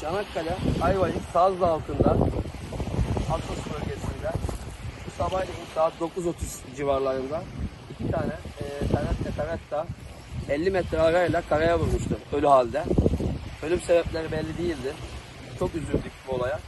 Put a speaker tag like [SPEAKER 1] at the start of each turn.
[SPEAKER 1] Çanakkale, Ayvalık, Sazlı altında Atos bölgesinde bu sabahleyin saat 9.30 civarlarında iki tane e, Tenette Tenetta 50 metre arayla karaya vurmuştu ölü halde. Ölüm sebepleri belli değildi. Çok üzüldük bu olaya.